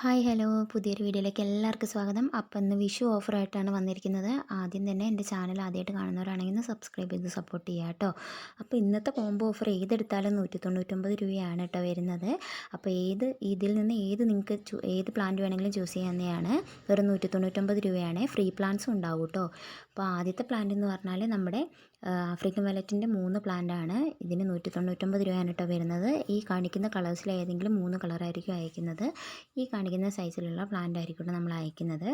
Hi hello. പുതിയൊരു വീഡിയോയിലേക്ക് എല്ലാവർക്കും സ്വാഗതം. അപ്പം ഇന്ന് വിഷു ഓഫറായിട്ടാണ് വന്നിരിക്കുന്നത്. ആദ്യം തന്നെ എന്റെ ചാനൽ ആദ്യമായിട്ട് കാണുന്നവരാണെങ്കിൽ ഒന്ന് സബ്സ്ക്രൈബ് ചെയ്ത് സപ്പോർട്ട് ചെയ്യുക കേട്ടോ. അപ്പോൾ ഇന്നത്തെ കോംബോ ഓഫർ ഏതെടുത്താലും നൂറ്റി തൊണ്ണൂറ്റൊമ്പത് രൂപയാണ് കേട്ടോ വരുന്നത്. അപ്പോൾ ഏത് ഇതിൽ നിന്ന് ഏത് നിങ്ങൾക്ക് ഏത് പ്ലാന്റ് വേണമെങ്കിലും ചൂസ് ചെയ്യാവുന്നതാണ്. വെറും നൂറ്റി തൊണ്ണൂറ്റൊമ്പത് രൂപയാണ്. ഫ്രീ പ്ലാന്റ്സും ഉണ്ടാവും കേട്ടോ. അപ്പോൾ ആദ്യത്തെ പ്ലാന്റ് എന്ന് പറഞ്ഞാൽ നമ്മുടെ ആഫ്രിക്കൻ വയലറ്റിന്റെ മൂന്ന് പ്ലാന്റാണ്. ഇതിന് നൂറ്റി തൊണ്ണൂറ്റൊമ്പത് രൂപയാണ് കേട്ടോ വരുന്നത്. ഈ കാണിക്കുന്ന കളേഴ്സിൽ ഏതെങ്കിലും മൂന്ന് കളറായിരിക്കും അയക്കുന്നത്. ഈ കാണിക്കുന്ന സൈസിലുള്ള പ്ലാന്റ് ആയിരിക്കും നമ്മൾ അയക്കുന്നത്.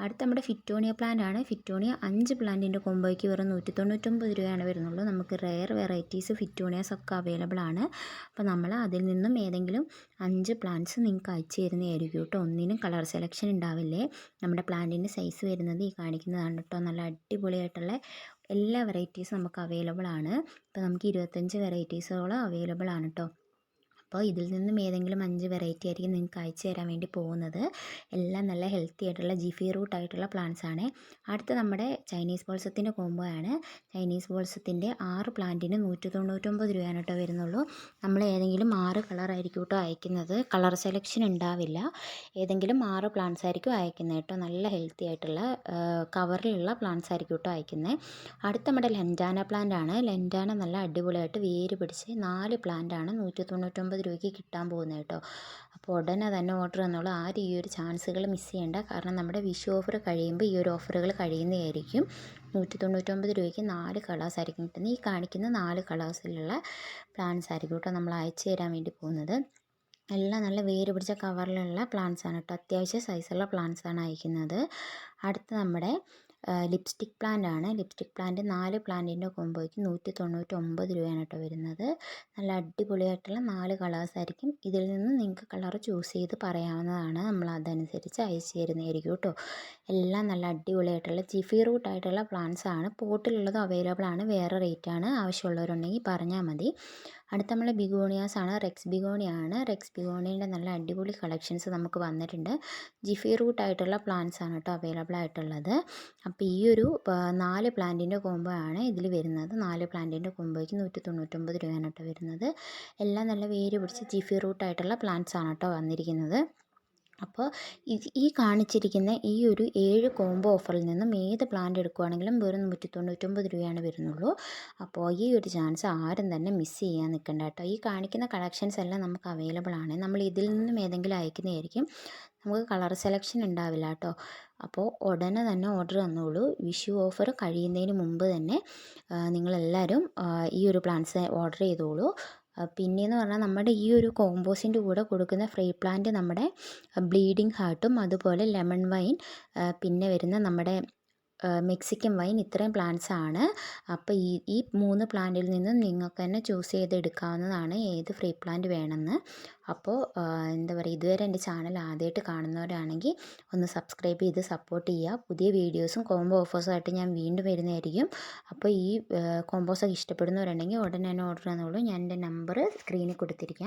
അടുത്ത നമ്മുടെ ഫിറ്റോണിയ പ്ലാന്റ് ആണ് ഫിറ്റോണിയ അഞ്ച് പ്ലാന്റിന്റെ കൊമ്പോയ്ക്ക് വെറും നൂറ്റി തൊണ്ണൂറ്റൊമ്പത് രൂപയാണ് വരുന്നുള്ളൂ. നമുക്ക് റെയർ വെറൈറ്റീസ് ഫിറ്റോണിയാസ് ഒക്കെ അവൈലബിൾ ആണ്. അപ്പോൾ നമ്മൾ അതിൽ നിന്നും ഏതെങ്കിലും അഞ്ച് പ്ലാന്റ്സ് നിങ്ങൾക്ക് അയച്ചു തരുന്നതായിരിക്കും കേട്ടോ. ഒന്നിനും കളർ സെലക്ഷൻ ഉണ്ടാവില്ലേ? നമ്മുടെ പ്ലാന്റിന്റെ സൈസ് വരുന്നത് ഈ കാണിക്കുന്നതാണ് കേട്ടോ. നല്ല അടിപൊളിയായിട്ടുള്ള എല്ലാ വെറൈറ്റീസും നമുക്ക് അവൈലബിൾ ആണ്. ഇപ്പോൾ നമുക്ക് ഇരുപത്തഞ്ച് വെറൈറ്റീസോളം അവൈലബിൾ ആണ് കേട്ടോ അപ്പോൾ ഇതിൽ നിന്നും ഏതെങ്കിലും അഞ്ച് വെറൈറ്റി ആയിരിക്കും നിങ്ങൾക്ക് അയച്ചു തരാൻ വേണ്ടി പോകുന്നത്. എല്ലാം നല്ല ഹെൽത്തി ആയിട്ടുള്ള ജിഫി റൂട്ട് ആയിട്ടുള്ള പ്ലാന്റ്സ് ആണ്. അടുത്ത നമ്മുടെ ചൈനീസ് ബോൾസത്തിന്റെ കോംബോ ആണ്. ചൈനീസ് ബോൾസത്തിന്റെ ആറ് പ്ലാന്റിന് നൂറ്റി തൊണ്ണൂറ്റൊമ്പത് രൂപയാണ് കേട്ടോ വരുന്നുള്ളൂ. നമ്മൾ ഏതെങ്കിലും ആറ് കളർ ആയിരിക്കും കേട്ടോ അയക്കുന്നത്. കളർ സെലക്ഷൻ ഉണ്ടാവില്ല. ഏതെങ്കിലും ആറ് പ്ലാന്റ്സ് ആയിരിക്കും അയക്കുന്നത് കേട്ടോ. നല്ല ഹെൽത്തി ആയിട്ടുള്ള കവറിലുള്ള പ്ലാന്റ്സ് ആയിരിക്കും കേട്ടോ അയക്കുന്നത്. അടുത്ത നമ്മുടെ ലെൻഡാന പ്ലാന്റ് ആണ്. ലെൻഡാന നല്ല അടിപൊളിയായിട്ട് വേര് പിടിച്ച് നാല് പ്ലാന്റ് ആണ് നൂറ്റി തൊണ്ണൂറ്റൊമ്പത് അമ്പത് രൂപയ്ക്ക് കിട്ടാൻ പോകുന്നത് കേട്ടോ. അപ്പോൾ ഉടനെ തന്നെ ഓർഡർ തന്നോളൂ ആരും ഈ ഒരു ചാൻസുകൾ മിസ് ചെയ്യേണ്ട. കാരണം നമ്മുടെ വിഷു ഓഫർ കഴിയുമ്പോൾ ഈ ഒരു ഓഫറുകൾ കഴിയുന്നതായിരിക്കും. നൂറ്റി തൊണ്ണൂറ്റൊമ്പത് രൂപയ്ക്ക് നാല് കളേഴ്സ് ആയിരിക്കും കിട്ടുന്നത്. ഈ കാണിക്കുന്ന നാല് കളേഴ്സിലുള്ള പ്ലാന്റ്സ് ആയിരിക്കും കേട്ടോ നമ്മൾ അയച്ചു തരാൻ വേണ്ടി പോകുന്നത്. എല്ലാം നല്ല വേര് പിടിച്ച കവറിലുള്ള പ്ലാന്റ്സാണ് കേട്ടോ. അത്യാവശ്യം സൈസുള്ള പ്ലാന്റ്സാണ് അയക്കുന്നത്. അടുത്ത് നമ്മുടെ ലിപ്സ്റ്റിക് പ്ലാന്റ് ആണ് ലിപ്സ്റ്റിക് പ്ലാന്റ് നാല് പ്ലാന്റിന്റെ കോംബോയ്ക്ക് നൂറ്റി തൊണ്ണൂറ്റി ഒമ്പത് രൂപയാണ് കേട്ടോ വരുന്നത്. നല്ല അടിപൊളിയായിട്ടുള്ള നാല് കളേഴ്സ് ആയിരിക്കും. ഇതിൽ നിന്ന് നിങ്ങൾക്ക് കളർ ചൂസ് ചെയ്ത് പറയാവുന്നതാണ്. നമ്മൾ അതനുസരിച്ച് അയച്ചു തരുന്നതായിരിക്കും കേട്ടോ. എല്ലാം നല്ല അടിപൊളിയായിട്ടുള്ള ജിഫി റൂട്ട് ആയിട്ടുള്ള പ്ലാന്റ്സ് ആണ് പോട്ടിലുള്ളത് അവൈലബിൾ ആണ് വേറെ റേറ്റ് ആണ് ആവശ്യമുള്ളവരുണ്ടെങ്കിൽ പറഞ്ഞാൽ മതി. അടുത്ത നമ്മൾ ബിഗോണിയാസ് ആണ് റെക്സ് ബിഗോണിയ ആണ് റെക്സ് ബിഗോണിയുടെ നല്ല അടിപൊളി കളക്ഷൻസ് നമുക്ക് വന്നിട്ടുണ്ട്. ജിഫി റൂട്ട് ആയിട്ടുള്ള പ്ലാന്റ്സ് ആണ് കേട്ടോ അവൈലബിൾ ആയിട്ടുള്ളത്. അപ്പോൾ ഈ ഒരു നാല് പ്ലാന്റിന്റെ കോംബോ ആണ് ഇതിൽ വരുന്നത്. നാല് പ്ലാന്റിന്റെ കോംബോയ്ക്ക് നൂറ്റി തൊണ്ണൂറ്റൊമ്പത് രൂപയാണ് കേട്ടോ വരുന്നത്. എല്ലാം നല്ല വേര് പിടിച്ച് ജിഫി റൂട്ട് ആയിട്ടുള്ള പ്ലാന്റ്സ് ആണ് കേട്ടോ വന്നിരിക്കുന്നത്. അപ്പോൾ ഈ കാണിച്ചിരിക്കുന്ന ഈ ഒരു ഏഴ് കോംബോ ഓഫറിൽ നിന്നും ഏത് പ്ലാന്റ് എടുക്കുകയാണെങ്കിലും വെറും നൂറ്റി തൊണ്ണൂറ്റൊമ്പത് രൂപയാണ് വരുന്നുള്ളൂ. അപ്പോൾ ഈ ഒരു ചാൻസ് ആരും തന്നെ മിസ് ചെയ്യാൻ നിൽക്കണ്ട കേട്ടോ. ഈ കാണിക്കുന്ന കളക്ഷൻസ് എല്ലാം നമുക്ക് അവൈലബിൾ ആണ്. നമ്മൾ ഇതിൽ നിന്നും ഏതെങ്കിലും അയക്കുന്നതായിരിക്കും. നമുക്ക് കളർ സെലക്ഷൻ ഉണ്ടാവില്ല കേട്ടോ. അപ്പോൾ ഉടനെ തന്നെ ഓർഡർ തന്നോളൂ വിഷു ഓഫർ കഴിയുന്നതിന് മുമ്പ് തന്നെ നിങ്ങളെല്ലാവരും ഈ ഒരു പ്ലാൻസ് ഓർഡർ ചെയ്തോളൂ. പിന്നെയെന്ന് പറഞ്ഞാൽ നമ്മുടെ ഈ ഒരു കോമ്പോസിന്റെ കൂടെ കൊടുക്കുന്ന ഫ്രീ പ്ലാന്റ് നമ്മുടെ ബ്ലീഡിങ് ഹാർട്ടും അതുപോലെ ലെമൺ വൈൻ പിന്നെ വരുന്ന നമ്മുടെ മെക്സിക്കൻ വൈൻ ഇത്രയും പ്ലാന്റ്സ് ആണ്. അപ്പോൾ ഈ ഈ മൂന്ന് പ്ലാന്റിൽ നിന്നും നിങ്ങൾക്ക് തന്നെ ചൂസ് ചെയ്തെടുക്കാവുന്നതാണ് ഏത് ഫ്രീ പ്ലാന്റ് വേണമെന്ന്. അപ്പോൾ എന്താ പറയുക ഇതുവരെ എന്റെ ചാനൽ ആദ്യമായിട്ട് കാണുന്നവരാണെങ്കിൽ ഒന്ന് സബ്സ്ക്രൈബ് ചെയ്ത് സപ്പോർട്ട് ചെയ്യുക. പുതിയ വീഡിയോസും കോംബോ ഓഫേഴ്സുമായിട്ട് ഞാൻ വീണ്ടും വരുന്നതായിരിക്കും. അപ്പോൾ ഈ കോംബോസൊക്കെ ഇഷ്ടപ്പെടുന്നവരുണ്ടെങ്കിൽ ഉടനെ തന്നെ ഓർഡർ തന്നോളൂ. ഞാൻ എന്റെ നമ്പർ സ്ക്രീനിൽ കൊടുത്തിരിക്കാം.